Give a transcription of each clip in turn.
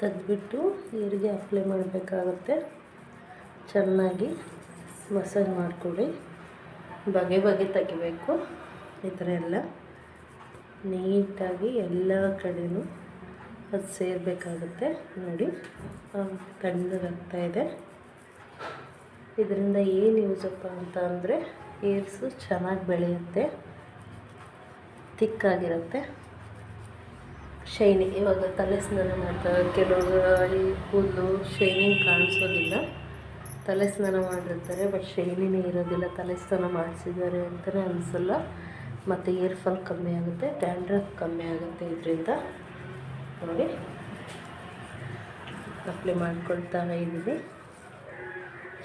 ತೆಗೆದ್ಬಿಟ್ಟು ನೀರಿಗೆ ಅಪ್ಲೈ ಮಾಡಬೇಕಾಗುತ್ತೆ. ಚೆನ್ನಾಗಿ ಮಸಾಜ್ ಮಾಡಿಕೊಡಿ ಬಗೆ ಬಗೆ ತೆಗಿಬೇಕು. ಈ ಥರ ಎಲ್ಲ ನೀಟಾಗಿ ಎಲ್ಲ ಕಡೆಯೂ ಅದು ಸೇರಬೇಕಾಗುತ್ತೆ. ನೋಡಿ ತಣ್ಣಗಾಗ್ತಾ ಇದೆ. ಇದರಿಂದ ಏನು ಯೂಸಪ್ಪ ಅಂತ ಅಂದರೆ ಏರ್ಸು ಚೆನ್ನಾಗಿ ಬೆಳೆಯುತ್ತೆ. ತಿಕ್ಕಾಗಿರುತ್ತೆ. ಶೈನಿ, ಇವಾಗ ತಲೆ ಸ್ನಾನ ಮಾಡ್ತಾರೆ ಕೆಲವರು ಈ ಕೂದಲು ಶೈನಿಂಗ್ ಕಾಣಿಸೋದಿಲ್ಲ. ತಲೆ ಸ್ನಾನ ಮಾಡಿರ್ತಾರೆ, ಬಟ್ ಶೈನಿನೇ ಇರೋದಿಲ್ಲ. ತಲೆ ಸ್ನಾನ ಮಾಡಿಸಿದ್ದಾರೆ ಅಂತಲೇ ಅನಿಸಲ್ಲ. ಮತ್ತು ಏರ್ ಫಾಲ್ ಕಮ್ಮಿ ಆಗುತ್ತೆ, ಡ್ಯಾಂಡ್ರಫ್ ಕಮ್ಮಿ ಆಗುತ್ತೆ ಇದರಿಂದ. ನೋಡಿ. ಅಪ್ಲೈ ಮಾಡ್ಕೊಳ್ತಾ ಇದ್ದೀವಿ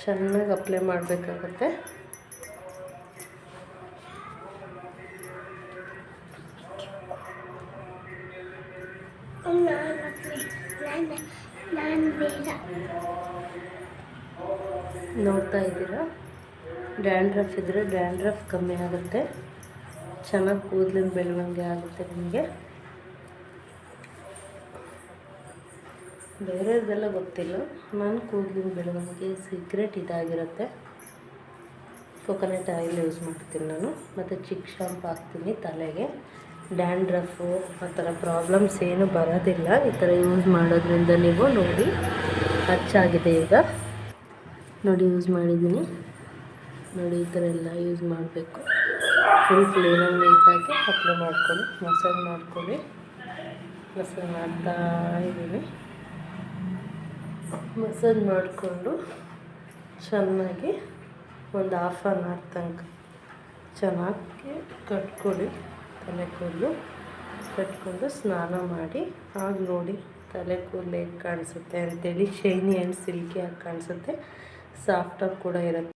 ಚೆನ್ನಾಗಿ ಅಪ್ಲೈ ಮಾಡಬೇಕಾಗತ್ತೆ. ನೋಡ್ತಾ ಇದ್ದೀರಾ? ಡ್ಯಾಂಡ್ರಫ್ ಇದ್ದರೆ ಡ್ಯಾಂಡ್ರಫ್ ಕಮ್ಮಿ ಆಗುತ್ತೆ. ಚೆನ್ನಾಗಿ ಕೂದಲಿನ ಬೆಳವಣಿಗೆ ಆಗುತ್ತೆ ನಿಮಗೆ. ಬೇರೆದೆಲ್ಲ ಗೊತ್ತಿಲ್ಲ. ನಾನು ಕೂದಲಿನ ಬೆಳವಣಿಗೆ ಸೀಕ್ರೆಟ್ ಇದಾಗಿರುತ್ತೆ. ಕೊಕೊನಟ್ ಆಯಿಲ್ ಯೂಸ್ ಮಾಡ್ತೀನಿ ನಾನು. ಮತ್ತು ಚಿಕ್ ಶಾಂಪ್ ಹಾಕ್ತೀನಿ ತಲೆಗೆ. ಡ್ಯಾಂಡ್ರಫು, ಆ ಥರ ಪ್ರಾಬ್ಲಮ್ಸ್ ಏನು ಬರೋದಿಲ್ಲ. ಈ ಥರ ಯೂಸ್ ಮಾಡೋದ್ರಿಂದ ನೀವು ನೋಡಿ ಹಚ್ಚಾಗಿದೆ ಈಗ. ನೋಡಿ, ಯೂಸ್ ಮಾಡಿದ್ದೀನಿ. ನೋಡಿ, ಈ ಥರ ಎಲ್ಲ ಯೂಸ್ ಮಾಡಬೇಕು. ಫುಲ್ ಕ್ಲೀನಾಗಿ ನೀಟಾಗಿ ಅಪ್ಲೈ ಮಾಡ್ಕೊಳ್ಳಿ, ಮಸಾಜ್ ಮಾಡ್ಕೊಳ್ಳಿ. ಮಸಾಜ್ ಮಾಡ್ತಾ ಇದ್ದೀನಿ. ಮಸಾಜ್ ಮಾಡಿಕೊಂಡು ಚೆನ್ನಾಗಿ ಒಂದು ಹಾಫ್ ಆನ್ ಅವರ್ ತನಕ ಚೆನ್ನಾಗಿ ಕಟ್ಕೊಳ್ಳಿ. ತಲೆ ಕೂದಲು ಕಟ್ಕೊಂಡು ಸ್ನಾನ ಮಾಡಿ. ಆಗ ನೋಡಿ ತಲೆ ಕೂದಲು ಹೇಗೆ ಕಾಣಿಸುತ್ತೆ ಅಂತೇಳಿ, ಶೈನಿ ಆ್ಯಂಡ್ ಸಿಲ್ಕಿ ಆಗಿ ಕಾಣಿಸುತ್ತೆ. ಸಾಫ್ಟಾಗಿ ಕೂಡ ಇರುತ್ತೆ.